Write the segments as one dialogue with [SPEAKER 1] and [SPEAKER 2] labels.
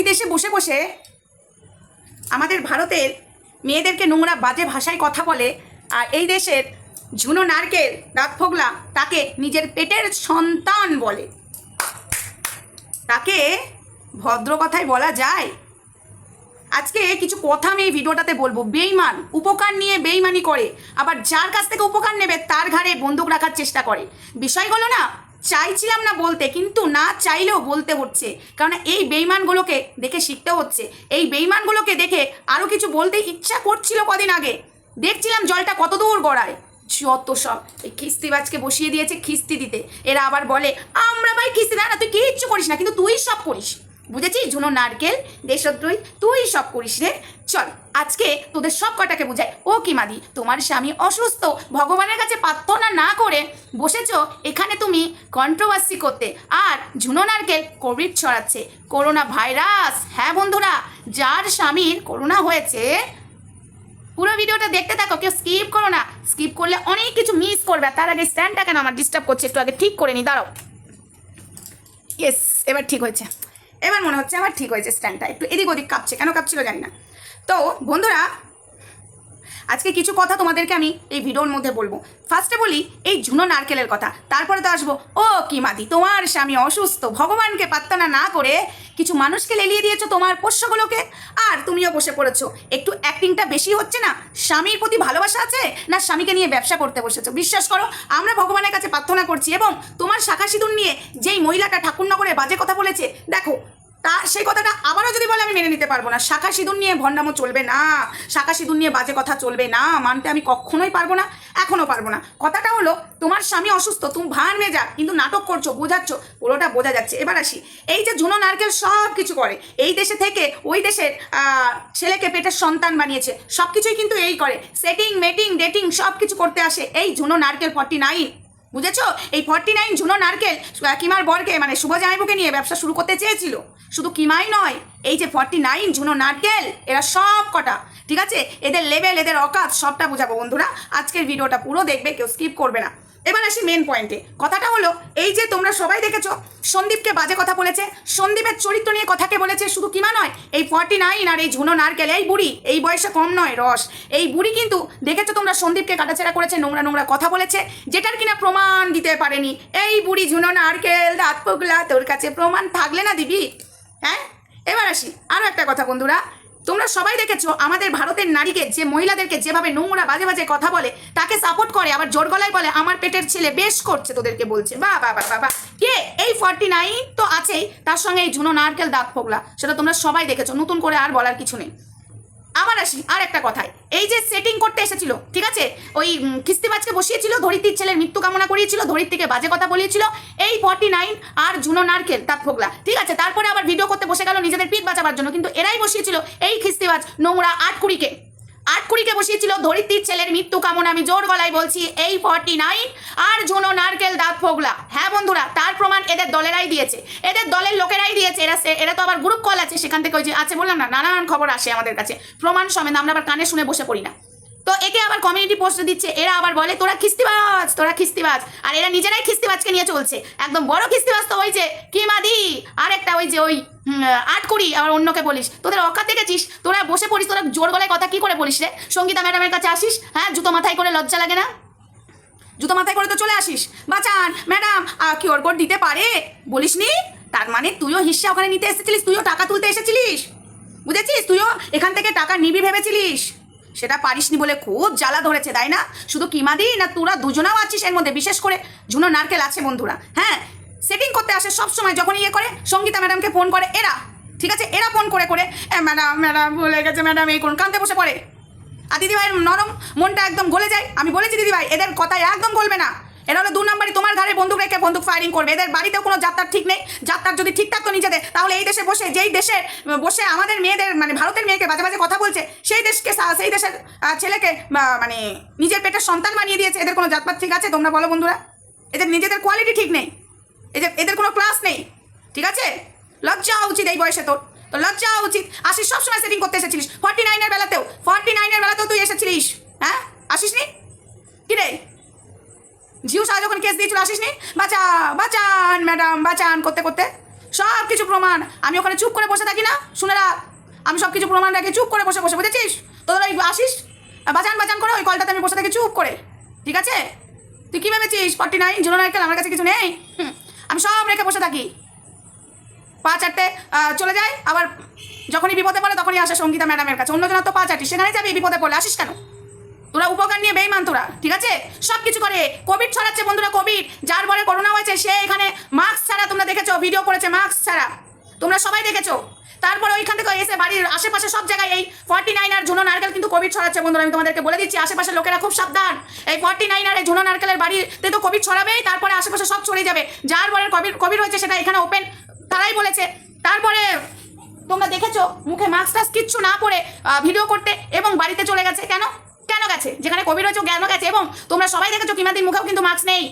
[SPEAKER 1] ওই দেশে বসে বসে আমাদের ভারতের মেয়েদেরকে নোংরা বাজে ভাষায় কথা বলে আর এই দেশের ঝুনো নারকেল রাতফোগলা তাকে নিজের পেটের সন্তান বলে। তাকে ভদ্র কথায় বলা যায়। আজকে কিছু কথা আমি এই ভিডিওটাতে বলব। বেইমান, উপকার নিয়ে বেইমানি করে, আবার যার কাছ থেকে উপকার নেবে তার ঘাড়ে বন্দুক রাখার চেষ্টা করে। বিষয়গুলো না চাইছিলাম না বলতে, কিন্তু না চাইলেও বলতে হচ্ছে। কারণ এই বেইমানগুলোকে দেখে শিখতে হচ্ছে। এই বেইমানগুলোকে দেখে আরও কিছু বলতে ইচ্ছা করছিল কদিন আগে। দেখছিলাম জলটা কত দূর গড়ায়। যত সব, এই খিস্তিবাজকে বসিয়ে দিয়েছে খিস্তি দিতে। এরা আবার বলে, আমরা ভাই খিস্তি, না না, তুই কিচ্ছু করিস না, কিন্তু তুই সব করিস। বুঝেছিস? ঝুনো নারকেল, দেশদ্রোহী, তুই সব করিস রে। চল, আজকে তোদের সব কটাকে বুঝাই। ও কি মাদি, তোমার স্বামী অসুস্থ, ভগবানের কাছে প্রার্থনা না করে বসেছ, এখানে তুমি কন্ট্রোভার্সি করতে। আর ঝুনো নারকেল কোভিড ছড়াচ্ছে। করোনা ভাইরাস হ্যাঁ বন্ধুরা, যার স্বামীর করোনা হয়েছে, পুরো ভিডিওটা দেখতে থাকো, কেউ স্কিপ করো না। স্কিপ করলে অনেক কিছু মিস করবে তার আগে স্ট্যান্ডটা কেন আমার ডিস্টার্ব করছে, একটু আগে ঠিক করে নি, দাঁড়াও। ইয়েস এবার ঠিক হয়েছে। এবার মনে হচ্ছে আমার ঠিক হয়েছে স্ট্যান্ডটা একটু এদিক ওদিক কাঁপছে। কেন কাঁপছিল জানি না। তো বন্ধুরা আজকে কিছু কথা তোমাদেরকে আমি এই ভিডিওর মধ্যে বলব। ফার্স্টে বলি, এই ঝুনো নারকেলের কথা। তারপরে তো আসব। ও কি মাদি, তোমার স্বামী অসুস্থ। ভগবানকে প্রার্থনা না করে কিছু মানুষকে লেলিয়ে দিয়েছ তোমার পোষ্যগুলোকে? আর তুমিও বসে পড়েছো। একটু অ্যাক্টিংটা বেশি হচ্ছে না? স্বামীর প্রতি ভালোবাসা আছে? না স্বামীকে নিয়ে ব্যবসা করতে বসেছো? বিশ্বাস করো, আমরা ভগবানের কাছে প্রার্থনা করছি এবং তোমার শাখা সিঁদুর নিয়ে যেই মহিলাটা ঠাকুরনগরে বাজে কথা বলেছে, দেখো তা সেই কথাটা আবারও যদি বলে, আমি মেনে নিতে পারব না। শাখা সিঁদুর নিয়ে ভণ্ডামো চলবে না। শাখা সিঁদুর নিয়ে বাজে কথা চলবে না। মানতে আমি কখনোই পারব না, এখনও পারব না। কথাটা হলো, তোমার স্বামী অসুস্থ, তুমি ভান মেজা কিন্তু নাটক করছ, বোঝাচ্ছ, পুরোটা বোঝা যাচ্ছে। এবার আসি। এই যে ঝুনো নারকেল সব কিছু করে, এই দেশে থেকে ওই দেশের ছেলেকে পেটের সন্তান বানিয়েছে সব কিছুই কিন্তু এই করে। সেটিং মেটিং ডেটিং সব কিছু করতে আসে। এই ঝুনো নারকেল ফর্টি নাইন বুঝেছ? এই ফর্টি নাইন ঝুনো নারকেল কিমার বরকে মানে শুভ জামাইবুকে নিয়ে ব্যবসা শুরু করতে চেয়েছিল। শুধু কিমাই নয়, এই যে ফর্টি নাইন ঝুনো নারকেল, এরা সব কটা, ঠিক আছে? এদের লেভেল এদের অকাত, সবটা বোঝাবো বন্ধুরা। আজকের ভিডিওটা পুরো দেখবে, কেউ স্কিপ করবে না। এবার আসি মেন পয়েন্টে কথাটা হলো, এই যে তোমরা সবাই দেখেছ, সন্দীপকে বাজে কথা বলেছে, সন্দীপের চরিত্র নিয়ে কথাকে বলেছে শুধু কিমা নয়, এই ফর্টি নাইন আর এই ঝুনো নারকেল, এই বুড়ি, এই বয়সে কম নয়, রস। এই বুড়ি কিন্তু দেখেছ তোমরা সন্দীপকে কাটাছেড়া করেছে, নোংরা নোংরা কথা বলেছে, যেটার কিনা প্রমাণ দিতে পারেনি। এই বুড়ি ঝুনো নারকেল, দাঁত পগলা তোর কাছে প্রমাণ থাকলে না দিবি? হ্যাঁ? এবার আসি আরও একটা কথা বন্ধুরা তোমরা সবাই দেখেছ আমাদের ভারতের নারীকে যে মহিলাদেরকে যেভাবে নোংরা বাজে বাজে কথা বলে, তাকে সাপোর্ট করে, আবার জোর গলায় বলে, আমার পেটের ছেলে বেশ করছে তোদেরকে বলছে। বা বা বা বা কে? এই ফর্টি নাইন তো আছেই। তার সঙ্গে এই ঝুনো নারকেল দাগ ফোগলা, সেটা তোমরা সবাই দেখেছ। নতুন করে আর বলার কিছু নেই। আবার আসি, আর একটা কথায় এই যে সেটিং করতে এসেছিল, ঠিক আছে? ওই খিস্তিবাজকে বসিয়েছিল ধরিত্রীর ছেলের মৃত্যু কামনা করিয়েছিল ধরিত্রীকে বাজে কথা বলিয়েছিল। এই ফর্টি নাইন আর জুনো নারকেল, তার ফোগলা, ঠিক আছে? তারপরে আবার ভিডিও করতে বসে গেল নিজেদের পিঠ বাঁচাবার জন্য, কিন্তু এরাই বসিয়েছিল, এই খিস্তিবাজ নোংরা আটকুড়িকে আটকুড়িকে বসিয়েছিল ধরিত্রীর ছেলের মৃত্যু কামনা, আমি জোর গলায় বলছি, এই ফর্টি নাইন আর ঝুনো নারকেল, দাঁত ফোগলা। হ্যাঁ বন্ধুরা, তার প্রমাণ এদের দলেরাই দিয়েছে। এদের দলের লোকেরাই দিয়েছে। এরা এরা তো আবার গ্রুপ কল আছে, সেখান থেকে ওই যে আছে বললাম না, নানান খবর আসে আমাদের কাছে। প্রমাণ সমেত আমরা আবার কানে শুনে বসে পড়ি না। তো একে আবার কমিউনিটি পোস্ট দিচ্ছে, এরা আবার বলে, তোরা খিস্তিবাজ তোরা খিস্তিবাজ। আর এরা নিজেরাই খিস্তিবাজকে নিয়ে চলছে। একদম বড় খিস্তিবাজ তো ওই যে, কি মাদি? আর একটা ওই যে ওই আট কুড়ি, আবার অন্যকে বলিস। তোদের অকাত দেখেছিস? তোরা বসে পড়িস, তোরা জোর গলায় কথা কি করে বলিস রে? সঙ্গীতা ম্যাডামের কাছে আসিস? হ্যাঁ জুতো মাথায় করে লজ্জা লাগে না? জুতো মাথায় করে তো চলে আসিস? বাঁচান, ম্যাডাম কিওর কোড দিতে পারে? বলিসনি? তার মানে তুইও হিস্সা ওখানে নিতে এসেছিলিস? তুইও টাকা তুলতে এসেছিলিস? বুঝেছিস? তুইও এখান থেকে টাকা নিবি ভেবেছিলিস? সেটা পারিসনি বলে খুব জ্বালা ধরেছে তাই না? শুধু কিমা কিমাদি না তোরা দুজনেও আছিস এর মধ্যে? বিশেষ করে ঝুনো নারকেল আছে বন্ধুরা। হ্যাঁ সেটিং করতে আসে সব সময় যখন ইয়ে করে সঙ্গীতা ম্যাডামকে ফোন করে এরা ঠিক আছে? এরা ফোন করে করে "এ, ম্যাডাম ম্যাডাম বলে গেছে ম্যাডাম এই করুন কানতে বসে পড়ে। আর দিদিভাইয়ের নরম মনটা একদম গলে যায়। আমি বলেছি দিদিভাই এদের কথায় একদম গলবে না। এরা হলো দু নম্বরই তোমার ঘরে বন্দুক রেখে বন্দুক ফায়ারিং করবে। এদের বাড়িতেও কোনো যাত্রার ঠিক নেই। যাত্রার যদি ঠিক থাকতো নিজেদের, তাহলে এই দেশে বসে, যেই দেশে, বসে আমাদের মেয়েদের মানে ভারতের মেয়েকে বাজে বাজে কথা বলছে, সেই দেশকে সেই দেশের ছেলেকে মানে নিজের পেটের সন্তান বানিয়ে দিয়েছে। এদের কোনো জাতপাত ঠিক আছে? তোমরা বলো বন্ধুরা। এদের নিজেদের কোয়ালিটি ঠিক নেই। এদের এদের কোনো ক্লাস নেই। ঠিক আছে? লজ্জা হওয়া উচিত এই বয়সে তোর। তো লজ্জা হওয়া উচিত। আসিস সবসময় সেটিং করতে এসেছিলিস। ফর্টি নাইনের বেলাতেও ফর্টি নাইনের বেলাতেও তুই এসেছিলিস। হ্যাঁ? আসিস নি কি রে? জিও সাহা যখন কেস দিয়েছিল আসিস নি বাঁচা বাঁচান ম্যাডাম বাঁচান, করতে করতে। সব কিছু প্রমাণ। আমি ওখানে চুপ করে বসে থাকি না? শুনে রাখ। আমি সব কিছু প্রমাণ রাখি চুপ করে বসে বসে, বুঝেছিস? তোদের ওই আসিস? বাজান বাজান করে ওই কলটাতে আমি বসে থাকি চুপ করে। ঠিক আছে? তুই কী ভেবেছিস? ফর্টি নাইন জিরো নাইকেল আমার কাছে কিছু নেই? আমি সব রেখে বসে থাকি। পা চারটে চলে যায়। আবার যখনই বিপদে পড়ে তখনই আসে সঙ্গীতা ম্যাডামের কাছে। অন্যজনের তো পা চারটি সেখানে যাবি বিপদে পড়লে। আসিস কেন? তোরা উপকার নিয়ে বেইমান তোরা, ঠিক আছে? সব কিছু করে। কোভিড ছড়াচ্ছে বন্ধুরা, কোভিড। যার পরে করোনা হয়েছে, সে এখানে মাস্ক ছাড়া তোমরা দেখেছ, ভিডিও করেছে মাস্ক ছাড়া। তোমরা সবাই দেখেছ। তারপরে ওইখান থেকে এসে বাড়ির আশেপাশে সব জায়গায় এই ফর্টি নাইন আর ঝুনো নারকেল কিন্তু কোভিড ছড়াচ্ছে বন্ধুরা, আমি তোমাদেরকে বলে দিচ্ছি আশেপাশে লোকেরা খুব সাবধান। এই ফর্টি নাইন আর এই ঝুনো নারকেলের বাড়িতে তো কোভিড ছড়াবেই, তারপরে আশেপাশে সব ছড়িয়ে যাবে। যার পরে কোভিড কোভিড হয়েছে সেটা এখানে ওপেন তারাই বলেছে। তারপরে তোমরা দেখেছ, মুখে মাস্ক টাস্ক কিচ্ছু না পরে ভিডিও করতে এবং বাড়িতে চলে গেছে। কেন কেন? গেছে, যেখানে কোভিড হয়েছে ও কেন গেছে এবং তোমরা সবাই দেখেছ কিমাদির মুখেও কিন্তু মাস্ক নেই।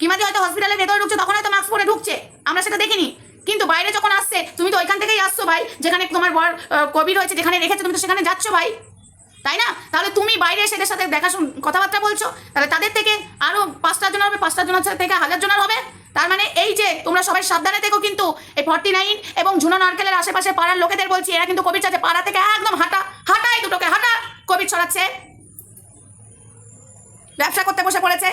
[SPEAKER 1] কিমাদি হয়তো হসপিটালে ভেতরে ঢুকছে, তখন হয়তো মাস্ক পরে ঢুকছে, আমরা সেটা দেখিনি। কিন্তু বাইরে যখন আসছে, তুমি তো ওইখান থেকেই আসছো ভাই, যেখানে তোমার বর কোভিড হয়েছে, যেখানে রেখেছো, তুমি তো সেখানে যাচ্ছ ভাই। তাই না? তাহলে তুমি বাইরে এসে সাথে দেখা কথাবার্তা বলছো, তাহলে তাদের থেকে আরও পাঁচটা জন হবে, পাঁচটা জনের থেকে হাজার জনের হবে। তার মানে এই যে তোমরা সবাই সাবধানে থেকো কিন্তু, এই ফর্টি নাইন এবং ঝুনো নারকেলের আশেপাশে পাড়ার লোকেদের বলছি, এরা কিন্তু কোভিড আছে পাড়া থেকে একদম হাঁটা, হাঁটাই দুটোকে, হাঁটা কোভিড ছড়াচ্ছে। ব্যবসা করতে বসে পড়েছে।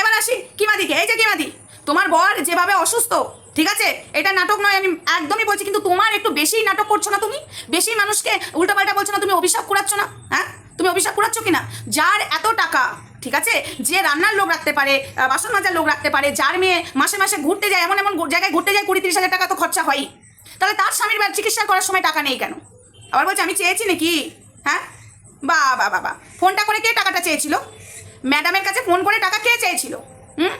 [SPEAKER 1] এবার আসি কিমাদিকে এই যে কিমাদি তোমার বর যেভাবে অসুস্থ, ঠিক আছে? এটা নাটক নয়, আমি একদমই বলছি, কিন্তু তোমার একটু বেশি নাটক করছ না তুমি? বেশি মানুষকে উল্টোপাল্টা বলছো না, তুমি অভিশাপ কুড়াচ্ছ না? হ্যাঁ? তুমি অভিশাপ কুড়াচ্ছ কিনা যার এত টাকা, ঠিক আছে? যে রান্নার লোক রাখতে পারে বাসন মাজার লোক রাখতে পারে, যার মেয়ে মাসে মাসে ঘুরতে যায়, এমন এমন জায়গায় ঘুরতে যায়, কুড়ি তিরিশ হাজার টাকা তো খরচা হয়ই। তাহলে তার স্বামীর চিকিৎসা করার সময় টাকা নেই কেন? আবার বলছে, আমি চেয়েছি নাকি? হ্যাঁ? বা বা বাবা ফোনটা করে কে টাকাটা চেয়েছিল? ম্যাডামের কাছে ফোন করে টাকা কে চেয়েছিল? হুম?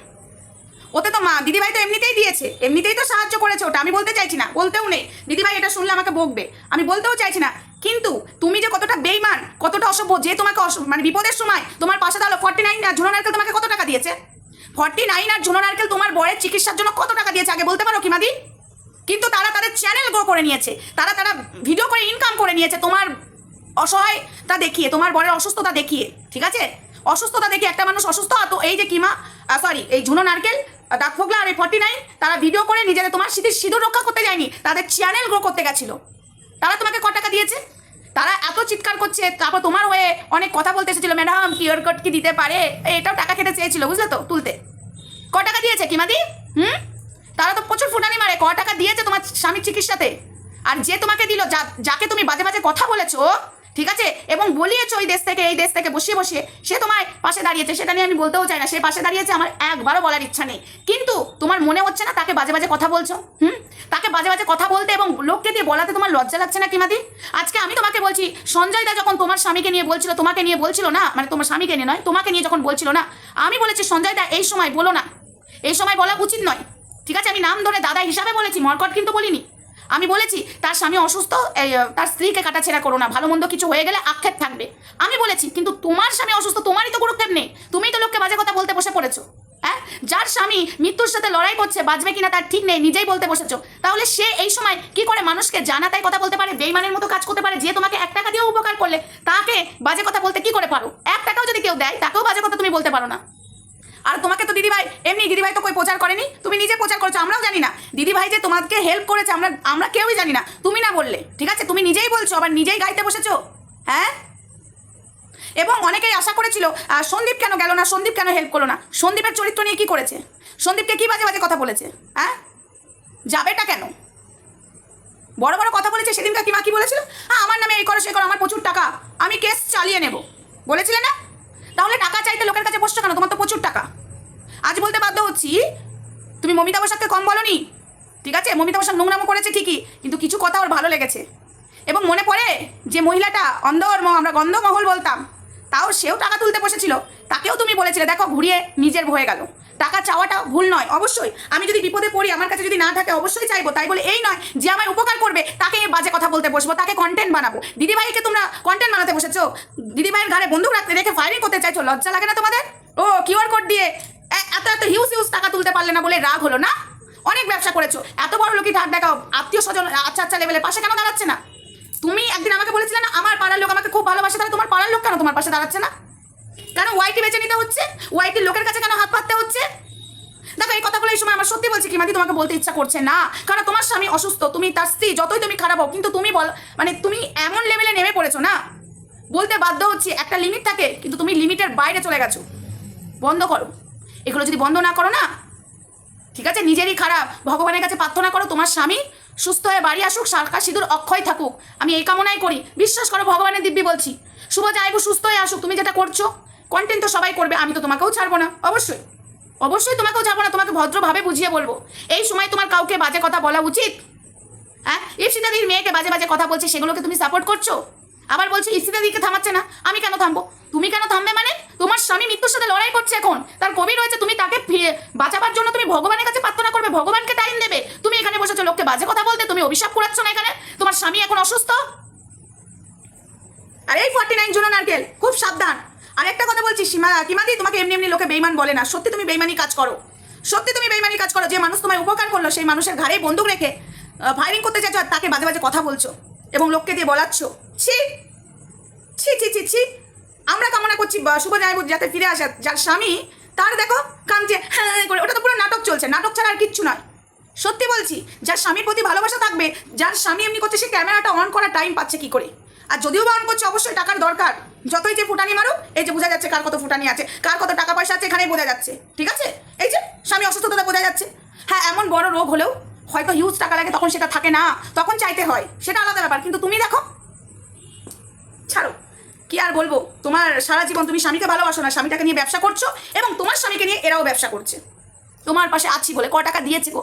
[SPEAKER 1] ওতে তো মা, দিদিভাই তো এমনিতেই দিয়েছে। এমনিতেই তো সাহায্য করেছে ওটা, আমি বলতে চাইছি না, বলতেও নেই। দিদিভাই এটা শুনলে আমাকে বকবে। আমি বলতেও চাইছি না। কিন্তু তুমি যে কতটা বেইমান, কতটা অসভ্য, যে তোমাকে মানে বিপদের সময় তোমার পাশে দাঁড়াল, ফর্টি নাইন আর ঝুনো নারকেল তোমাকে কত টাকা দিয়েছে? ফর্টি নাইন আর ঝুনো নারকেল তোমার বরের চিকিৎসার জন্য কত টাকা দিয়েছে? আগে বলতে পারো কিমাদি কিন্তু তারা তাদের চ্যানেল গ্রো করে নিয়েছে। তারা তারা ভিডিও করে ইনকাম করে নিয়েছে তোমার অসহায়তা দেখিয়ে, তোমার বরের অসুস্থতা দেখিয়ে, ঠিক আছে? অসুস্থতা দেখিয়ে একটা মানুষ অসুস্থ, তো এই যে কিমা সরি এই ঝুনো নারকেল ডাক ফোগলা আর এই ফর্টি নাইন তারা ভিডিও করে নিজেদের তোমার স্মৃতির সিঁদুর রক্ষা করতে যায়নি, তাদের চ্যানেল গ্রো করতে গেছিল। তারা তোমাকে ক টাকা দিয়েছে? তারা এত চিৎকার করছে, তারপর তোমার হয়ে অনেক কথা বলতে এসেছিল ম্যাডাম কিওর কোড কি দিতে পারে? এটাও টাকা খেতে চেয়েছিল, বুঝলে তো, তুলতে। ক টাকা দিয়েছে কিমাদি হুম? তারা তো প্রচুর ফুটানি মারে, ক টাকা দিয়েছে তোমার স্বামীর চিকিৎসাতে? আর যে তোমাকে দিল যাকে তুমি বাজে বাজে কথা বলেছ ঠিক আছে? এবং বলিয়েছো ওই দেশ থেকে, এই দেশ থেকে বসিয়ে বসিয়ে। সে তোমার পাশে দাঁড়িয়েছে, সেটা নিয়ে আমি বলতেও চাই না। সে পাশে দাঁড়িয়েছে, আমার একবারও বলার ইচ্ছা নেই। কিন্তু তোমার মনে হচ্ছে না তাকে বাজে বাজে কথা বলছো? হুম? তাকে বাজে বাজে কথা বলতে এবং লোককে দিয়ে বলাতে তোমার লজ্জা লাগছে না কিমাদি আজকে আমি তোমাকে বলছি, সঞ্জয় দা যখন তোমার স্বামীকে নিয়ে বলছিল, তোমাকে নিয়ে বলছিল না মানে তোমার স্বামীকে নিয়ে নয়, তোমাকে নিয়ে যখন বলছিল না, আমি বলেছি, সঞ্জয় দা, এই সময় বলো না। এই সময় বলা উচিত নয়। ঠিক আছে? আমি নাম ধরে দাদা হিসাবে বলেছি, মরকট কিন্তু বলিনি। আমি বলেছি, তার স্বামী অসুস্থ তার স্ত্রীকে কাটাছেড়া করো না, ভালো মন্দ কিছু হয়ে গেলে আক্ষেপ থাকবে। আমি বলেছি, কিন্তু তোমার স্বামী অসুস্থ, তোমারই তো গুরুত্বের নেই। তুমিই তো লোককে বাজে কথা বলতে বসে পড়েছো হ্যাঁ? যার স্বামী মৃত্যুর সাথে লড়াই করছে, বাঁচবে কিনা তার ঠিক নেই, নিজেই বলতে বসেছো। তাহলে সে এই সময় কি করে মানুষকে জানা জানাতাই কথা বলতে পারে, বেইমানের মতো কাজ করতে পারে, যে তোমাকে এক টাকা দিয়েও উপকার করলে, তাকে বাজে কথা বলতে কি করে পারো? এক টাকাও যদি কেউ দেয়, তাকেও বাজে কথা তুমি বলতে পারো না। আর তোমাকে তো দিদিভাই, এমনি দিদিভাই তো কই প্রচার করেনি? তুমি নিজে প্রচার করেছ, আমরাও জানি না। দিদিভাই যে তোমাকে হেল্প করেছে, আমরা আমরা কেউই জানি না। তুমি না বললে, ঠিক আছে? তুমি নিজেই বলছো, আবার নিজেই গাইতে বসেছো? হ্যাঁ? এবং অনেকেই আশা করেছিল সন্দীপ কেন গেল না, সন্দীপ কেন হেল্প করল না? সন্দীপের চরিত্র নিয়ে কি করেছে? সন্দীপকে কি বাজে বাজে কথা বলেছে? হ্যাঁ? যাবেটা কেন? বড় বড় কথা বলেছে, সেদিনকার কি মা কি বলেছিল? হ্যাঁ আমার নামে এই করো সে করো, আমার প্রচুর টাকা। আমি কেস চালিয়ে নেব। বলেছিলে না? তাহলে টাকা চাইতে লোকের কাছে বসছো কেন? তোমার তো প্রচুর টাকা। আজ বলতে বাধ্য হচ্ছি, তুমি মমিতা বসাককে কম বলনি? ঠিক আছে? মমিতা বসাক নোংরামো করেছে ঠিকই, কিন্তু কিছু কথা ওর ভালো লেগেছে। এবং মনে পড়ে যে মহিলাটা অন্ধর্ম, আমরা গন্ধমহল বলতাম, তাও সেও টাকা তুলতে বসেছিল। তাকেও তুমি বলেছিলে, দেখো, ঘুরিয়ে নিজের হয়ে গেল। টাকা চাওয়াটা ভুল নয়, অবশ্যই। আমি যদি বিপদে পড়ি, আমার কাছে যদি না থাকে, অবশ্যই চাইব। তাই বলে এই নয় যে আমার উপকার করবে, তাকে বাজে কথা বলতে বসবো, তাকে কন্টেন্ট বানাবো। দিদিভাইকে তোমরা কন্টেন্ট বানাতে বসেছো? দিদিভাইয়ের ঘরে বন্দুক রাখতে রেখে ফায়ারিং করতে চাইছো? লজ্জা লাগে না তোমাদের? ও কিউআর কোড দিয়ে এত এত হিউজ হিউজ টাকা তুলতে পারলে না বলে রাগ হলো না? অনেক ব্যবসা করেছ। এত বড় লোকই ধার দেখাও। আত্মীয় স্বজন আচ্ছা আচ্ছা লেভেলের পাশে কেন দাঁড়াচ্ছে না? তুমি একদিন আমাকে বলেছিলে না, আমার পাড়ার লোক আমাকে খুব ভালোবাসে, তাহলে তোমার পাড়ার লোক কেন তোমার পাশে দাঁড়াচ্ছে না? কেন ওয়াইটি বেছে নিতে হচ্ছে? ওয়াইটির লোকের কাছে কেন হাত পাততে হচ্ছে? দেখো, এই কথাগুলো এই সময় আমার সত্যি বলছি, কিমাদি, তোমাকে বলতে ইচ্ছা করছে না। কারণ তোমার স্বামী অসুস্থ, তুমি তার স্ত্রী, যতই তুমি খারাপ হও কিন্তু তুমি বল মানে তুমি এমন লেভেলে নেমে পড়েছো না? বলতে বাধ্য হচ্ছে, একটা লিমিট থাকে, কিন্তু তুমি লিমিটের বাইরে চলে গেছো। বন্ধ করো। এগুলো যদি বন্ধ না করো না, ঠিক আছে, নিজেরই খারাপ। ভগবানের কাছে প্রার্থনা করো, তোমার স্বামী সুস্থ হয়ে বাড়ি আসুক সারকা সিঁদুর অক্ষয় থাকুক। আমি এই কামনাই করি। বিশ্বাস করো, ভগবানের দিব্যি বলছি। শুভ যাইবু, সুস্থ হয়ে আসুক। তুমি যেটা করছ কন্টেন্ট তো সবাই করবে, আমি তো তোমাকেও ছাড়বো না। অবশ্যই। অবশ্যই তোমাকেও ছাড়বো না, তোমাকে ভদ্রভাবে বুঝিয়ে বলব। এই সময় তোমার কাউকে বাজে কথা বলা উচিত? হ্যাঁ? ইপসিতাদির মেয়েকে বাজে বাজে কথা বলছে, সেগুলোকে তুমি সাপোর্ট করছ? আবার বলছো ইপসিতাদিকে থামাচ্ছে না, আমি কেন থামবো? তুমি কেন থামবে মানে? তোমার স্বামী মৃত্যুর সাথে লড়াই করছে এখন। তার কবি রয়েছে, তুমি তাকে বাঁচাবার জন্য তুমি ভগবানের কাছে প্রার্থনা করবে, ভগবানকে টাইম দেবে। তুমি এখানে বসেছো, লোককে বাজে কথা বলতে, তুমি অভিশাপ করাচ্ছ না এখানে? তোমার স্বামী এখন অসুস্থ? আর এই ফর্টি নাইন জন্য নারকেল খুব সাবধান। আর একটা কথা বলছি, সীমা কিমাদি তোমাকে এমনি এমনি লোকে বেইমান বলে না। সত্যি তুমি বেইমানি কাজ করো। সত্যি তুমি বেইমানি কাজ করো। যে মানুষ তোমায় উপকার করল, সেই মানুষের ঘাড়ে বন্দুক রেখে ফায়ারিং করতে চাইছো আর তাকে বাজে বাজে কথা বলছো এবং লোককে দিয়ে বলাচ্ছ। ছি ছি ছি ছি ছি। আমরা কামনা করছি শুভ জানাব যাতে ফিরে আসা। যার স্বামী, তার দেখো কাঁদছে হ্যাঁ করে, ওটা তো পুরো নাটক চলছে। নাটক ছাড়া আর কিচ্ছু নয়। সত্যি বলছি, যার স্বামীর প্রতি ভালোবাসা থাকবে, যার স্বামী এমনি করছে, সে ক্যামেরাটা অন করার টাইম পাচ্ছে কি করে? আর যদিও বা অন করছে, অবশ্যই টাকার দরকার। যতই যে ফুটানি মারুক, এই যে বোঝা যাচ্ছে কার কত ফুটানি আছে, কার কত টাকা পয়সা আছে, এখানেই বোঝা যাচ্ছে। ঠিক আছে? এই যে স্বামী অসুস্থতা বোঝা যাচ্ছে। হ্যাঁ এমন বড় রোগ হলেও হয়তো হিউজ টাকা লাগে, তখন সেটা থাকে না। তখন চাইতে হয়, সেটা আলাদা ব্যাপার। কিন্তু তুমি দেখো, ছাড়ো, কি আর বলব? তোমার সারা জীবন তুমি স্বামীকে ভালোবাসো না, স্বামীটাকে নিয়ে ব্যবসা করছ এবং তোমার স্বামীকে নিয়ে এরাও ব্যবসা করছে। তোমার পাশে আছি বলে ক টাকা দিয়েছে গো?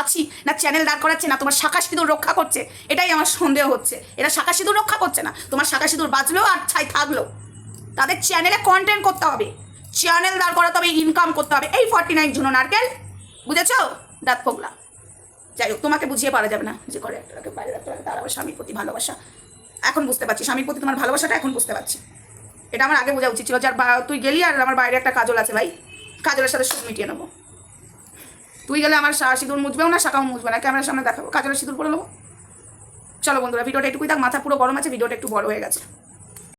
[SPEAKER 1] আছি, না চ্যানেল দাঁড় করাচ্ছে, না তোমার শাখা সিঁদুর রক্ষা করছে, এটাই আমার সন্দেহ হচ্ছে। এরা শাখা সিঁদুর রক্ষা করছে না, তোমার শাখা সিঁদুর বাঁচলেও আর ছাই থাকল। তাদের চ্যানেলে কন্টেন্ট করতে হবে চ্যানেল দাঁড় করাতে হবে ইনকাম করতে হবে। এই ফর্টি নাইন জুনো নারকেল, বুঝেছ? দাঁত ফোগলা যাই হোক, তোমাকে বুঝিয়ে পারা যাবে না যে করে একটা বাইরে রাখতে হবে তার আবার স্বামীর প্রতি ভালোবাসা। এখন বুঝতে পারছি, স্বামীর প্রতি তোমার ভালোবাসাটা এখন বুঝতে পারছি। এটা আমার আগে বোঝা উচিত ছিল যার তুই গেলি আর আমার বাইরে একটা কাজল আছে ভাই। কাজলের সাথে সুখ মিটিয়ে নেব। তুই গেলে আমার সিঁদুর মুছবেও না, শাখাও মুছবে না। ক্যামেরার সামনে দেখাবো, কাজলের সিঁদুর পরে নেব। চলো বন্ধুরা, ভিডিওটা একটু দেখ মাথা পুরো গরম আছে, ভিডিওটা একটু বড় হয়ে গেছে।